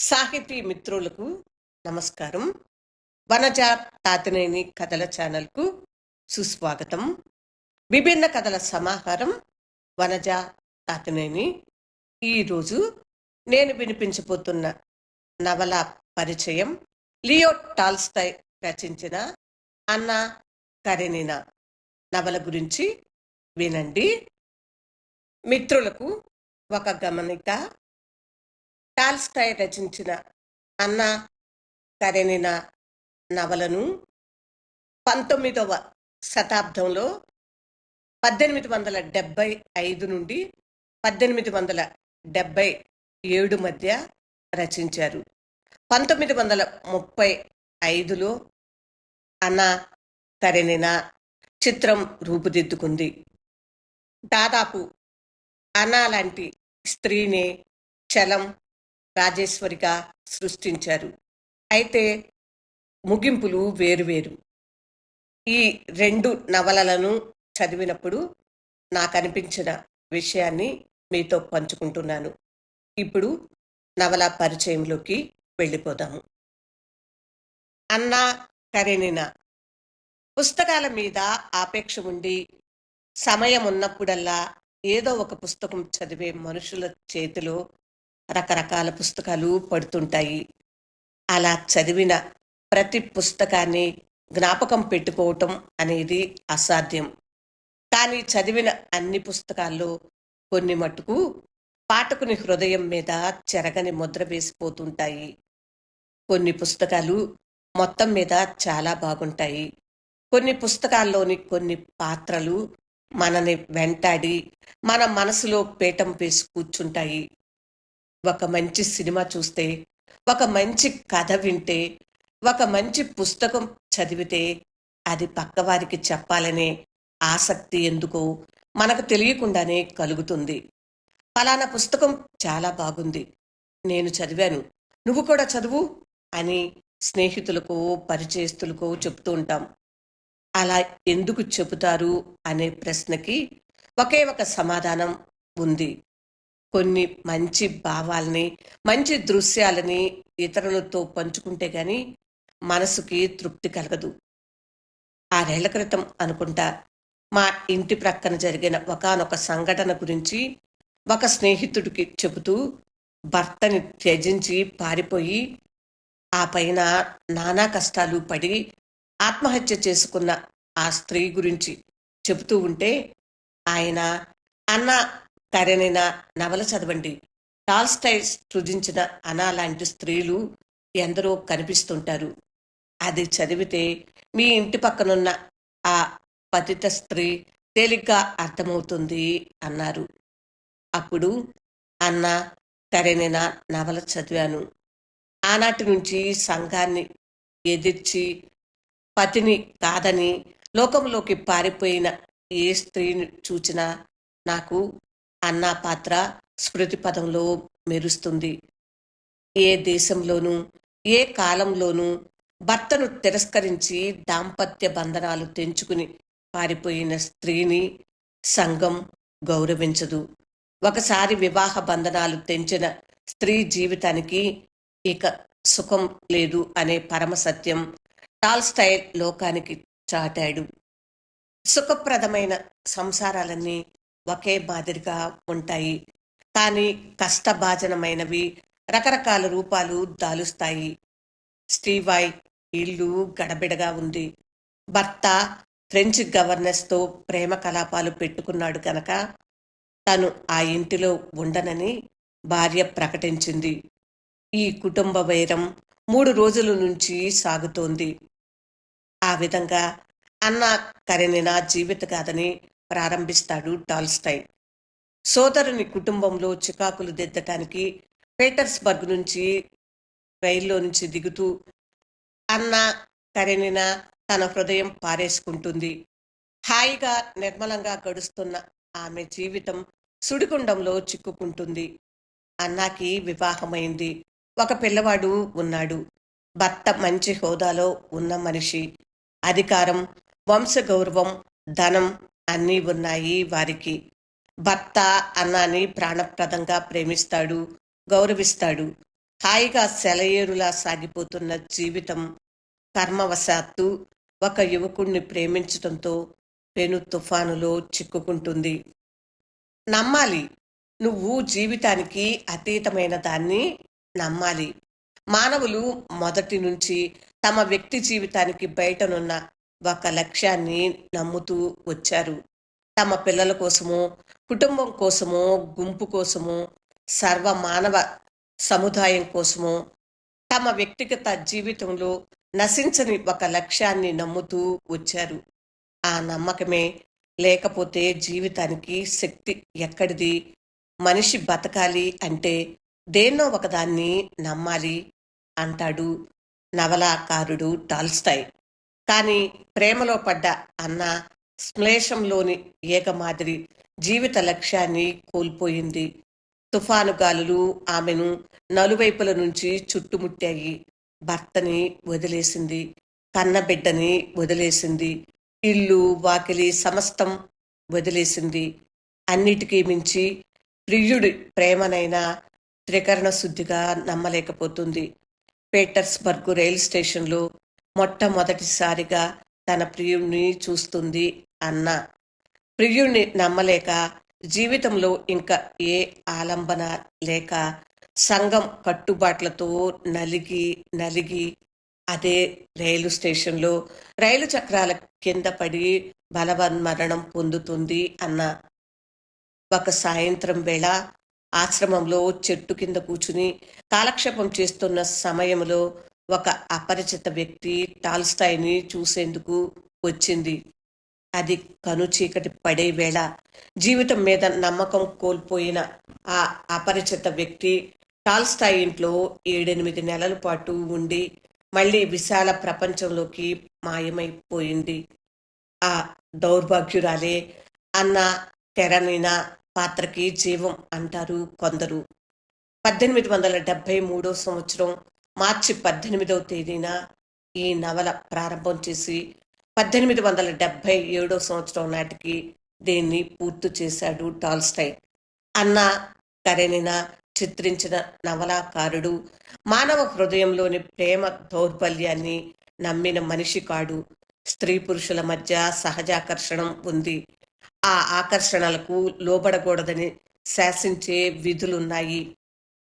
సాహితీ మిత్రులకు నమస్కారం. వనజ తాతనేని కథల ఛానల్కు సుస్వాగతం. విభిన్న కథల సమాహారం వనజ తాతనేని. ఈరోజు నేను వినిపించబోతున్న నవల పరిచయం లియో టాల్స్టై రచించిన అన్నా కరెనినా నవల గురించి వినండి. మిత్రులకు ఒక గమనిక టాల్స్టాయ్ రచించిన అన్నా కరెనిన నవలను పంతొమ్మిదవ శతాబ్దంలో పద్దెనిమిది వందల డెబ్బై ఐదు నుండి పద్దెనిమిది వందల డెబ్బై ఏడు మధ్య రచించారు. పంతొమ్మిది వందల ముప్పై ఐదులో అన్నా కరెనిన చిత్రం రూపుదిద్దుకుంది. దాదాపు అనా లాంటి స్త్రీని చలం రాజేశ్వరిగా సృష్టించారు. అయితే ముగింపులు వేరువేరు ఈ రెండు నవలలను చదివినప్పుడు నాకు అనిపించిన విషయాన్ని మీతో పంచుకుంటున్నాను. ఇప్పుడు నవల పరిచయంలోకి వెళ్ళిపోదాము. అన్నా కరెనిన పుస్తకాల మీద ఆపేక్ష ఉండి సమయం ఉన్నప్పుడల్లా ఏదో ఒక పుస్తకం చదివే మనుషుల చేతిలో రకరకాల పుస్తకాలు పడుతుంటాయి. అలా చదివిన ప్రతి పుస్తకాన్ని జ్ఞాపకం పెట్టుకోవటం అనేది అసాధ్యం. కానీ చదివిన అన్ని పుస్తకాల్లో కొన్ని మటుకు పాఠకుని హృదయం మీద చెరగని ముద్ర వేసిపోతుంటాయి. కొన్ని పుస్తకాలు మొత్తం మీద చాలా బాగుంటాయి. కొన్ని పుస్తకాల్లోని కొన్ని పాత్రలు మనని వెంటాడి మన మనసులో పీఠం వేసి కూర్చుంటాయి. ఒక మంచి సినిమా చూస్తే ఒక మంచి కథ వింటే ఒక మంచి పుస్తకం చదివితే అది పక్కవారికి చెప్పాలనే ఆసక్తి ఎందుకో మనకు తెలియకుండానే కలుగుతుంది. ఫలానా పుస్తకం చాలా బాగుంది. నేను చదివాను. నువ్వు కూడా చదువు అని స్నేహితులకో పరిచయస్తులకో చెప్తూ ఉంటాం. అలా ఎందుకు చెబుతారు అనే ప్రశ్నకి ఒకే ఒక సమాధానం ఉంది. కొన్ని మంచి భావాల్ని మంచి దృశ్యాలని ఇతరులతో పంచుకుంటే గాని మనసుకి తృప్తి కలగదు. ఆరేళ్ళ క్రితం అనుకుంటా మా ఇంటి ప్రక్కన జరిగిన ఒకానొక సంఘటన గురించి ఒక స్నేహితుడికి చెబుతూ భర్తని త్యజించి పారిపోయి ఆ పైన నానా కష్టాలు పడి ఆత్మహత్య చేసుకున్న ఆ స్త్రీ గురించి చెబుతూ ఉంటే ఆయన అన్న కరెనిన నవల చదవండి. టాల్స్టై సృజించిన అనా లాంటి స్త్రీలు ఎందరో కనిపిస్తుంటారు. అది చదివితే మీ ఇంటి పక్కనున్న ఆ పతిత స్త్రీ తేలిగ్గా అర్థమవుతుంది అన్నారు. అప్పుడు అన్న కరెనిన నవల చదివాను. ఆనాటి నుంచి సంఘాన్ని ఎదిర్చి పతిని కాదని లోకంలోకి పారిపోయిన ఏ స్త్రీని చూచినా నాకు అన్న పాత్ర స్మృతి పదంలో మెరుస్తుంది. ఏ దేశంలోనూ ఏ కాలంలోనూ భర్తను తిరస్కరించి దాంపత్య బంధనాలు తెంచుకుని పారిపోయిన స్త్రీని సంఘం గౌరవించదు. ఒకసారి వివాహ బంధనాలు తెంచిన స్త్రీ జీవితానికి ఇక సుఖం లేదు అనే పరమ సత్యం టాల్స్టైల్ లోకానికి చాటాడు. సుఖప్రదమైన సంసారాలన్నీ ఒకే మాదిరిగా ఉంటాయి. కానీ కష్టభాజనమైనవి రకరకాల రూపాలు దాలుస్తాయి. స్టీవాయ్ ఇల్లు గడబిడగా ఉంది. భర్త ఫ్రెంచ్ గవర్నెస్తో ప్రేమ కలాపాలు పెట్టుకున్నాడు కనుక తను ఆ ఇంటిలో ఉండనని భార్య ప్రకటించింది. ఈ కుటుంబ వైరం మూడు రోజుల నుంచి సాగుతోంది. ఆ విధంగా అన్న కరెనినా జీవితగాథని ప్రారంభిస్తాడు టాల్స్టై సోదరుని కుటుంబంలో చికాకులు దిద్దటానికి పీటర్స్బర్గ్ నుంచి రైల్లో నుంచి దిగుతూ అన్న కరెనిన తన హృదయం పారేసుకుంటుంది. హాయిగా నిర్మలంగా గడుస్తున్న ఆమె జీవితం సుడిగుండంలో చిక్కుకుంటుంది. అన్నాకి వివాహమైంది. ఒక పిల్లవాడు ఉన్నాడు. భర్త మంచి హోదాలో ఉన్న మనిషి. అధికారం వంశగౌరవం ధనం అన్నీ ఉన్నాయి. వారికి భర్త అన్నాని ప్రాణప్రదంగా ప్రేమిస్తాడు గౌరవిస్తాడు. హాయిగా సెలయేరులా సాగిపోతున్న జీవితం కర్మవశాత్తు ఒక యువకుణ్ణి ప్రేమించడంతో పెను తుఫానులో చిక్కుకుంటుంది. నమ్మాలి. నువ్వు జీవితానికి అతీతమైన దాన్ని నమ్మాలి. మానవులు మొదటి నుంచి తమ వ్యక్తి జీవితానికి బయటనున్న ఒక లక్ష్యాన్ని నమ్ముతూ వచ్చారు. తమ పిల్లల కోసమో కుటుంబం కోసమో గుంపు కోసమో సర్వ మానవ సముదాయం కోసమో తమ వ్యక్తిగత జీవితంలో నశించని ఒక లక్ష్యాన్ని నమ్ముతూ వచ్చారు. ఆ నమ్మకమే లేకపోతే జీవితానికి శక్తి ఎక్కడిది? మనిషి బతకాలి అంటే దేన్నో ఒకదాన్ని నమ్మాలి అంటాడు నవలాకారుడు టాల్స్టాయ్. కానీ ప్రేమలో పడ్డ అన్న శ్లేషంలోని ఏకమాదిరి జీవిత లక్ష్యాన్ని కోల్పోయింది. తుఫాను గాలులు ఆమెను నలువైపుల నుంచి చుట్టుముట్టాయి. భర్తని వదిలేసింది. కన్నబిడ్డని వదిలేసింది. ఇల్లు వాకిలి సమస్తం వదిలేసింది. అన్నిటికీ మించి ప్రియుడి ప్రేమనైనా త్రికరణ శుద్ధిగా నమ్మలేకపోతుంది. పీటర్స్బర్గ్ రైలు స్టేషన్లో మొట్టమొదటిసారిగా తన ప్రియుణ్ణి చూస్తుంది అన్న. ప్రియుణ్ణి నమ్మలేక జీవితంలో ఇంకా ఏ ఆలంబన లేక సంఘం కట్టుబాట్లతో నలిగి నలిగి అదే రైలు స్టేషన్లో రైలు చక్రాల కింద పడి బలవన్మరణం పొందుతుంది అన్న. ఒక సాయంత్రం వేళ ఆశ్రమంలో చెట్టు కింద కూర్చుని కాలక్షేపం చేస్తున్న సమయంలో ఒక అపరిచిత వ్యక్తి టాల్స్టాయ్ని చూసేందుకు వచ్చింది. అది కను చీకటి పడే వేళ జీవితం మీద నమ్మకం కోల్పోయిన ఆ అపరిచిత వ్యక్తి టాల్స్టాయ్ ఇంట్లో ఏడెనిమిది నెలల పాటు ఉండి మళ్ళీ విశాల ప్రపంచంలోకి మాయమైపోయింది. ఆ దౌర్భాగ్యురాలే అన్న తెరనిన పాత్రకి జీవం అంటారు కొందరు. పద్దెనిమిది వందల డెబ్బై మూడో సంవత్సరం మార్చి పద్దెనిమిదవ తేదీన ఈ నవల ప్రారంభం చేసి పద్దెనిమిది వందల డెబ్బై ఏడో సంవత్సరం నాటికి దీన్ని పూర్తి చేశాడు టాల్స్టై అన్న కరెనిన చిత్రించిన నవలాకారుడు మానవ హృదయంలోని ప్రేమ దౌర్బల్యాన్ని నమ్మిన మనిషి కాడు. స్త్రీ పురుషుల మధ్య సహజాకర్షణం ఉంది. ఆ ఆకర్షణలకు లోబడకూడదని శాసించే విధులున్నాయి.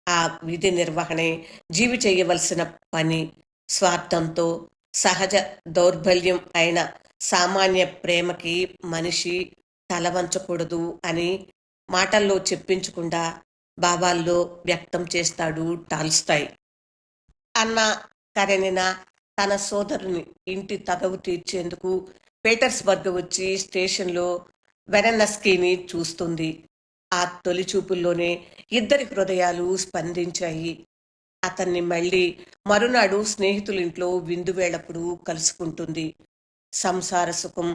ఆ విధి నిర్వహణే జీవి చేయవలసిన పని. స్వార్థంతో సహజ దౌర్బల్యం అయిన సామాన్య ప్రేమకి మనిషి తలవంచకూడదు అని మాటల్లో చెప్పించకుండా భావాల్లో వ్యక్తం చేస్తాడు టాల్స్టాయ్. అన్న కరెనిన తన సోదరుని ఇంటి తగవు తీర్చేందుకు పీటర్స్బర్గ్ వచ్చి స్టేషన్లో వెరన్నస్కీని చూస్తుంది. ఆ తొలి చూపుల్లోనే ఇద్దరి హృదయాలు స్పందించాయి. అతన్ని మళ్ళీ మరునాడు స్నేహితులింట్లో విందు వేళప్పుడు కలుసుకుంటుంది. సంసార సుఖం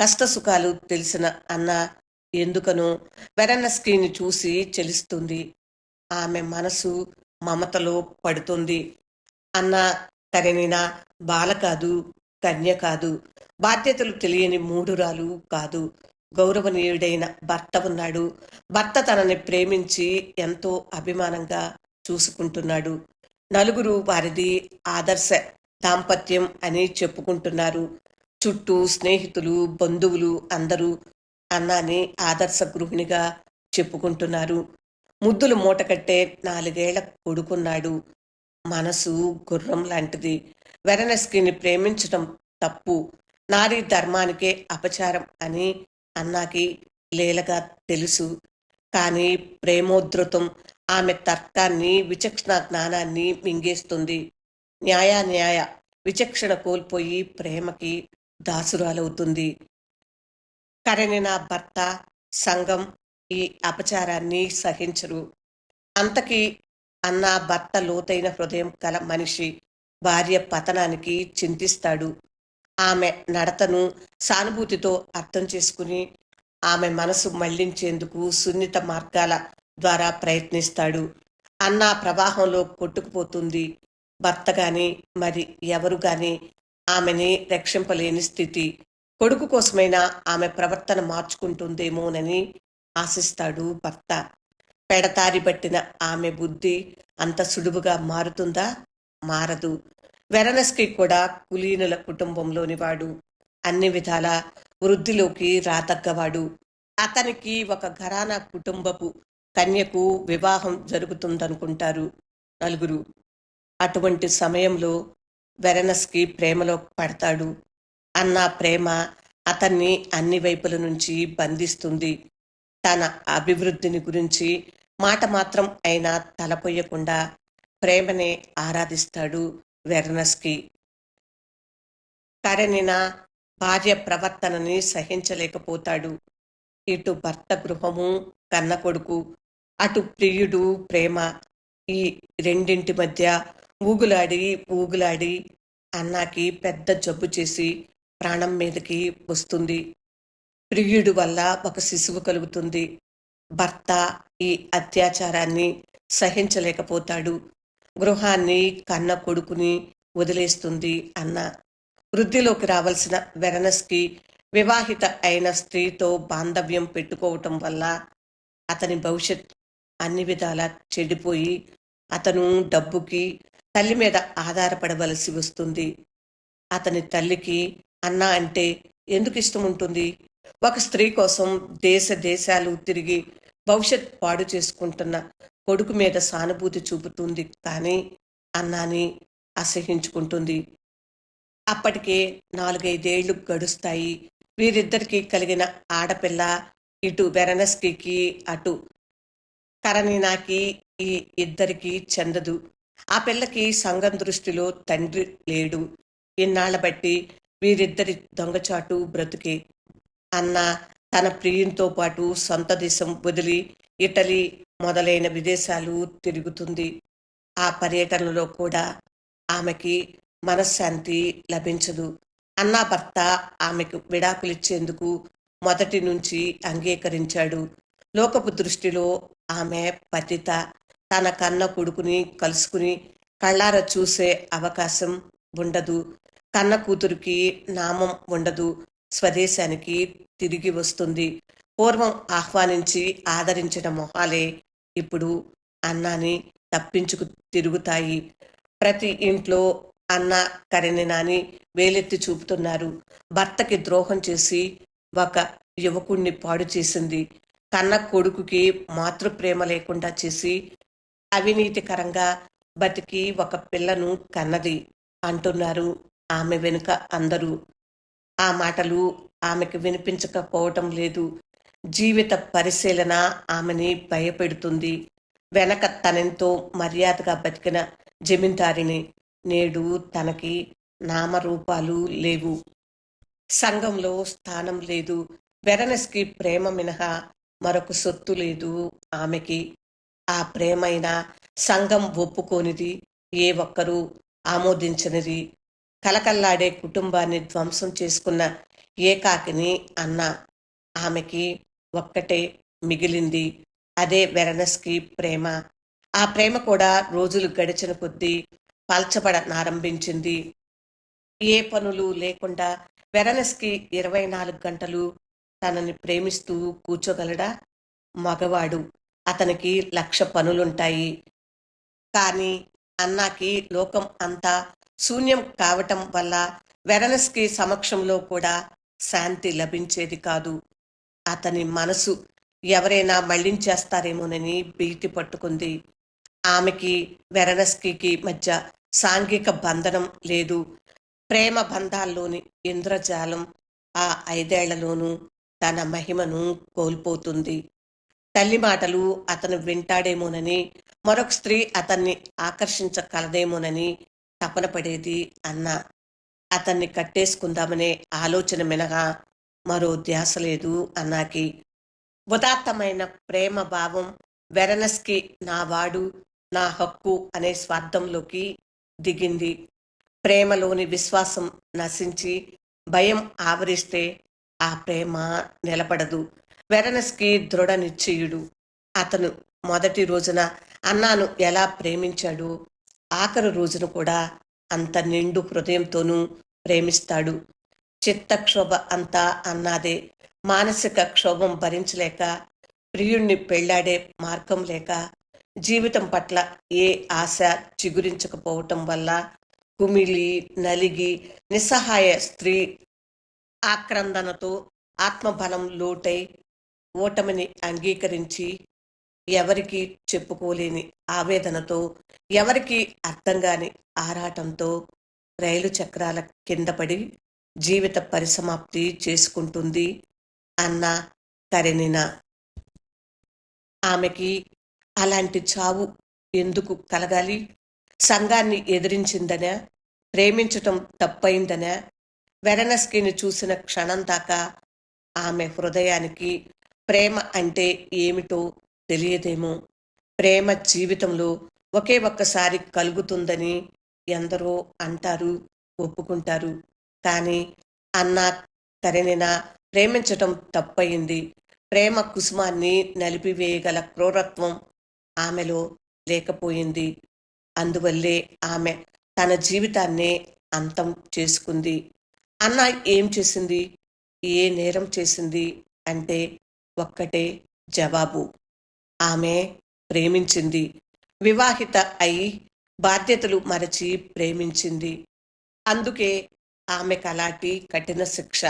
కష్ట సుఖాలు తెలిసిన అన్న ఎందుకనో వెరనస్కీని చూసి చెలిస్తుంది. ఆమె మనసు మమతలో పడుతుంది. అన్న కరెనిన బాల కాదు కన్య కాదు బాధ్యతలు తెలియని మూడురాలు కాదు. గౌరవనీయుడైన భర్త ఉన్నాడు. భర్త తనని ప్రేమించి ఎంతో అభిమానంగా చూసుకుంటున్నాడు. నలుగురు వారిది ఆదర్శ దాంపత్యం అని చెప్పుకుంటున్నారు. చుట్టూ స్నేహితులు బంధువులు అందరూ అన్నాని ఆదర్శ గృహిణిగా చెప్పుకుంటున్నారు. ముద్దులు మూటకట్టే నాలుగేళ్ళ కొడుకున్నాడు. మనసు గుర్రం లాంటిది. వెరనస్కిని ప్రేమించడం తప్పు. నారీ ధర్మానికే అపచారం అని అన్నాకి లీలగా తెలుసు. కానీ ప్రేమోద్ధృతం ఆమె తర్కాన్ని విచక్షణ జ్ఞానాన్ని మింగేస్తుంది. న్యాయ న్యాయ విచక్షణ కోల్పోయి ప్రేమకి దాసురాలవుతుంది. కరెనిన భర్త సంఘం ఈ అపచారాన్ని సహించరు. అంతకి అన్న భర్త లోతైన హృదయం కల మనిషి భార్య పతనానికి చింతిస్తాడు. ఆమె నడతను సానుభూతితో అర్థం చేసుకుని ఆమె మనసు మళ్ళించేందుకు సున్నిత మార్గాల ద్వారా ప్రయత్నిస్తాడు. అన్న ప్రవాహంలో కొట్టుకుపోతుంది. భర్త గాని మరి ఎవరు గాని ఆమెని రక్షింపలేని స్థితి. కొడుకు కోసమైనా ఆమె ప్రవర్తన మార్చుకుంటుందేమోనని ఆశిస్తాడు భర్త. పెడతారి పట్టిన ఆమె బుద్ధి అంత సులువుగా మారుతుందా? మారదు. వెరనస్కి కూడా కులీనుల కుటుంబంలోని వాడు అన్ని విధాల వృద్ధిలోకి రాతగ్గవాడు. అతనికి ఒక ఘరానా కుటుంబపు కన్యకు వివాహం జరుగుతుందనుకుంటారు నలుగురు. అటువంటి సమయంలో వెరనస్కి ప్రేమలో పడతాడు. అన్న ప్రేమ అతన్ని అన్ని వైపుల నుంచి బంధిస్తుంది. తన అభివృద్ధిని గురించి మాట మాత్రం అయినా తలపోయకుండా ప్రేమనే ఆరాధిస్తాడు. వెర్నస్కి కరెనిన భార్య ప్రవర్తనని సహించలేకపోతాడు. ఇటు భర్త గృహము కన్న కొడుకు అటు ప్రియుడు ప్రేమ ఈ రెండింటి మధ్య ఊగులాడి ఊగులాడి అన్నాకి పెద్ద జబ్బు చేసి ప్రాణం మీదకి వస్తుంది. ప్రియుడు వల్ల ఒక శిశువు కలుగుతుంది. భర్త ఈ అత్యాచారాన్ని సహించలేకపోతాడు. గృహాన్ని కన్న కొడుకుని వదిలేస్తుంది అన్న వృద్ధిలోకి రావాల్సిన వెరనస్కి వివాహిత అయిన స్త్రీతో బాంధవ్యం పెట్టుకోవటం వల్ల అతని భవిష్యత్ అన్ని విధాలా చెడిపోయి అతను డబ్బుకి తల్లి మీద ఆధారపడవలసి వస్తుంది. అతని తల్లికి అన్న అంటే ఎందుకు ఇష్టం ఉంటుంది ఒక స్త్రీ కోసం దేశ దేశాలు తిరిగి భవిష్యత్ పాడు చేసుకుంటున్న కొడుకు మీద సానుభూతి చూపుతుంది కానీ అన్నాని అసహించుకుంటుంది. అప్పటికే నాలుగైదేళ్ళు గడుస్తాయి. వీరిద్దరికీ కలిగిన ఆడపిల్ల ఇటు బెరనస్కి అటు కరణీనాకి ఈ ఇద్దరికీ చెందదు. ఆ పిల్లకి సంఘం దృష్టిలో తండ్రి లేడు. ఇన్నాళ్ళ బట్టి వీరిద్దరి దొంగచాటు బ్రతుకే అన్న తన ప్రియునితో పాటు సొంత దేశం వదిలి ఇటలీ మొదలైన విదేశాలు తిరుగుతుంది. ఆ పర్యటనలో కూడా ఆమెకి మనశ్శాంతి లభించదు. అన్నా భర్త ఆమెకు విడాకులిచ్చేందుకు మొదటి నుంచి అంగీకరించాడు. లోకపు దృష్టిలో ఆమె పతిత. తన కన్న కొడుకుని కలుసుకుని కళ్ళార చూసే అవకాశం ఉండదు. కన్న కూతురికి నామం ఉండదు. స్వదేశానికి తిరిగి వస్తుంది. పూర్వం ఆహ్వానించి ఆదరించిన మొహాలే ఇప్పుడు అన్నాని తప్పించుకు తిరుగుతాయి. ప్రతి ఇంట్లో అన్న కరెనినాని వేలెత్తి చూపుతున్నారు. భర్తకి ద్రోహం చేసి ఒక యువకుణ్ణి పాడు చేసింది. కన్న కొడుకుకి మాతృప్రేమ లేకుండా చేసి అవినీతికరంగా బతికి ఒక పిల్లను కన్నది అంటున్నారు ఆమె వెనుక అందరూ. ఆ మాటలు ఆమెకు వినిపించకపోవటం లేదు. జీవిత పరిశీలన ఆమెని భయపెడుతుంది. వెనక తనెంతో మర్యాదగా బతికిన జమీందారిని నేడు తనకి నామరూపాలు లేవు. సంఘంలో స్థానం లేదు. బెరనస్కి ప్రేమ మినహా మరొక సొత్తు లేదు ఆమెకి. ఆ ప్రేమైన సంఘం ఒప్పుకోనిది ఏ ఒక్కరూ ఆమోదించనిది కలకల్లాడే కుటుంబాన్ని ధ్వంసం చేసుకున్న ఏకాకిని అన్న ఆమెకి ఒక్కటే మిగిలింది. అదే వెరనస్కి ప్రేమ. ఆ ప్రేమ కూడా రోజులు గడిచిన కొద్దీ పల్చబడనారంభించింది. ఏ పనులు లేకుండా వెరనస్కి ఇరవై నాలుగు గంటలు తనని ప్రేమిస్తూ కూర్చోగలడా? మగవాడు. అతనికి లక్ష పనులుంటాయి. కానీ అన్నాకి లోకం అంతా శూన్యం కావటం వల్ల వెరనస్కి సమక్షంలో కూడా శాంతి లభించేది కాదు. అతని మనసు ఎవరైనా మళ్ళించేస్తారేమోనని భీతి పట్టుకుంది. ఆమెకి వెరనస్కి మధ్య సాంఘిక బంధనం లేదు. ప్రేమ బంధాల్లోని ఇంద్రజాలం ఆ ఐదేళ్ళలోనూ తన మహిమను కోల్పోతుంది. తల్లి మాటలు అతను వింటాడేమోనని మరొక స్త్రీ అతన్ని ఆకర్షించగలదేమోనని తపన పడేది అన్న. అతన్ని కట్టేసుకుందామనే ఆలోచన మినగా మరో ధ్యాస లేదు అన్నాకి. ఉదాత్తమైన ప్రేమ భావం వెరనస్కి నా వాడు నా హక్కు అనే స్వార్థంలోకి దిగింది. ప్రేమలోని విశ్వాసం నశించి భయం ఆవరిస్తే ఆ ప్రేమ నిలబడదు. వెరనస్కి దృఢ నిశ్చయుడు. అతను మొదటి రోజున అన్నాను ఎలా ప్రేమించాడు? ఆఖరి రోజున కూడా అంత నిండు హృదయంతోనూ ప్రేమిస్తాడు. చిత్తక్షోభ అంతా అన్నాదే. మానసిక క్షోభం భరించలేక ప్రియుణ్ణి పెళ్ళాడే మార్గం లేక జీవితం పట్ల ఏ ఆశ చిగురించకపోవటం వల్ల కుమిలి నలిగి నిస్సహాయ స్త్రీ ఆక్రందనతో ఆత్మబలం లోటై ఓటమిని అంగీకరించి ఎవరికి చెప్పుకోలేని ఆవేదనతో ఎవరికి అర్థం కాని ఆరాటంతో రైలు చక్రాల కింద పడి జీవిత పరిసమాప్తి చేసుకుంటుంది అన్న కరెనిన. ఆమెకి అలాంటి చావు ఎందుకు కలగాలి? సంఘాన్ని ఎదిరించిందనే ప్రేమించటం తప్పైందనే వెరనస్కిని చూసిన క్షణం దాకా ఆమె హృదయానికి ప్రేమ అంటే ఏమిటో తెలియదేమో. ప్రేమ జీవితంలో ఒకే ఒక్కసారి కలుగుతుందని ఎందరో అంటారు ఒప్పుకుంటారు. కానీ అన్న తరణిన ప్రేమించటం తప్పయింది. ప్రేమ కుసుమాన్ని నలిపివేయగల క్రూరత్వం ఆమెలో లేకపోయింది. అందువల్లే ఆమె తన జీవితాన్నే అంతం చేసుకుంది. అన్న ఏం చేసింది? ఏ నేరం చేసింది? అంటే ఒక్కటే జవాబు. ఆమె ప్రేమించింది. వివాహిత అయి బాధ్యతలు మరచి ప్రేమించింది. అందుకే ఆమె కలాటి కఠిన శిక్ష.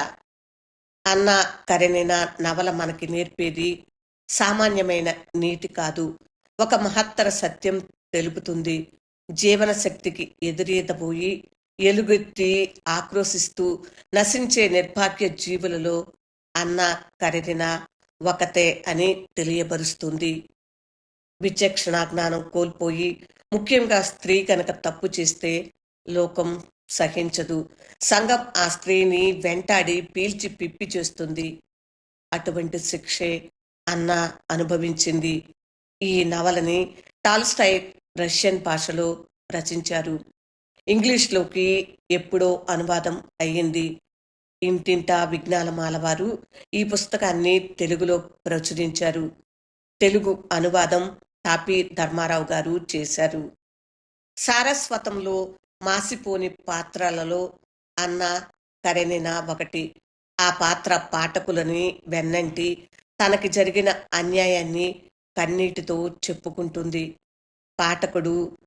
అన్న కరెనిన నవల మనకి నేర్పేది సామాన్యమైన నీతి కాదు. ఒక మహత్తర సత్యం తెలుపుతుంది. జీవన శక్తికి ఎదురీదబోయి ఎలుగెత్తి ఆక్రోశిస్తూ నశించే నిర్భాగ్య జీవులలో అన్న కరెనిన ఒకతే అని తెలియబరుస్తుంది విచక్షణా జ్ఞానం కోల్పోయి ముఖ్యంగా స్త్రీ కనుక తప్పు చేస్తే లోకం సహించదు. సంఘం ఆ స్త్రీని వెంటాడి పీల్చి పిప్పి చేస్తుంది. అటువంటి శిక్షే అన్న అనుభవించింది. ఈ నవలని టాల్స్టై రష్యన్ భాషలో రచించారు. ఇంగ్లీష్లోకి ఎప్పుడో అనువాదం అయ్యింది. ఇంటింటా విజ్ఞానమాలవారు ఈ పుస్తకాన్ని తెలుగులో ప్రచురించారు. తెలుగు అనువాదం తాపి ధర్మారావు గారు చేశారు. సారస్వతంలో మాసిపోని పాత్రలలో అన్న కరెనిన ఒకటి. ఆ పాత్ర పాఠకులని వెన్నంటి తనకి జరిగిన అన్యాయాన్ని కన్నీటితో చెప్పుకుంటుంది. పాఠకుడు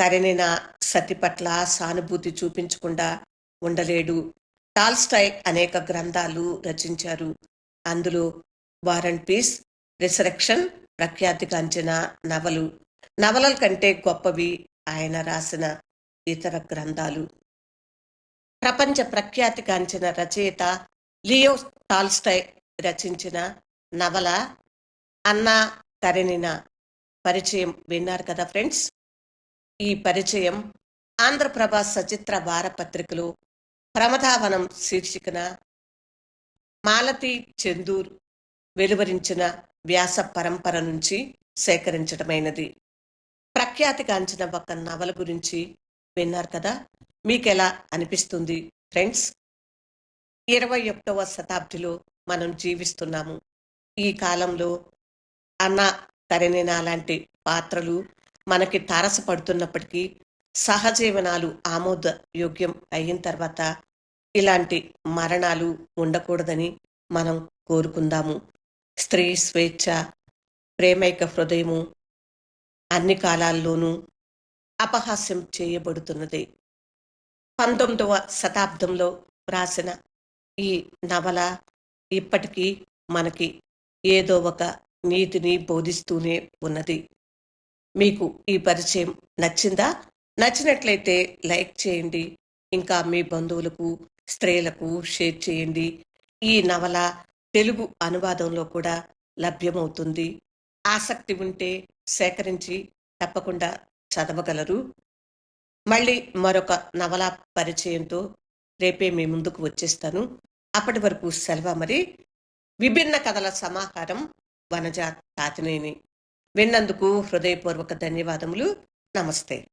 కరెనిన సతి పట్ల సానుభూతి చూపించకుండా ఉండలేడు. టాల్స్టాయ్ అనేక గ్రంథాలు రచించారు. అందులో వార్ పీస్ రిసరెక్షన్ ప్రఖ్యాతిగాంచిన నవలు. నవలల కంటే గొప్పవి ఆయన రాసిన ఇతర గ్రంథాలు. ప్రపంచ ప్రఖ్యాతిగాంచిన రచయిత లియో టాల్స్టై రచించిన నవల అన్నా కరెనిన పరిచయం విన్నారు కదా ఫ్రెండ్స్? ఈ పరిచయం ఆంధ్రప్రభ సచిత్ర వారపత్రికలో ప్రమథావనం శీర్షికన మాలతి చందూర్ వెలువరించిన వ్యాస పరంపర నుంచి సేకరించడమైనది ప్రఖ్యాతిగాంచిన ఒక నవల గురించి విన్నారు కదా? మీకెలా అనిపిస్తుంది ఫ్రెండ్స్? ఇరవై ఒకటవ శతాబ్దిలో మనం జీవిస్తున్నాము. ఈ కాలంలో అన్న కరెనినా లాంటి పాత్రలు మనకి తారసపడుతున్నప్పటికీ సహజీవనాలు ఆమోద యోగ్యం అయిన తర్వాత ఇలాంటి మరణాలు ఉండకూడదని మనం కోరుకుందాము. స్త్రీ స్వేచ్ఛ ప్రేమైక హృదయము అన్ని కాలాల్లోనూ అపహాస్యం చేయబడుతున్నది. పంతొమ్మిదవ శతాబ్దంలో రాసిన ఈ నవల ఇప్పటికీ మనకి ఏదో ఒక నీతిని బోధిస్తూనే ఉన్నది. మీకు ఈ పరిచయం నచ్చిందా? నచ్చినట్లయితే లైక్ చేయండి. ఇంకా మీ బంధువులకు స్త్రీలకు షేర్ చేయండి. ఈ నవల తెలుగు అనువాదంలో కూడా లభ్యమవుతుంది. ఆసక్తి ఉంటే సేకరించి తప్పకుండా చదవగలరు. మళ్ళీ మరొక నవల పరిచయంతో రేపే మీ ముందుకు వచ్చేస్తాను. అప్పటి వరకు సెలవు మరి విభిన్న కథల సమాహారం వనజ తాతినేని. విన్నందుకు హృదయపూర్వక ధన్యవాదములు. నమస్తే.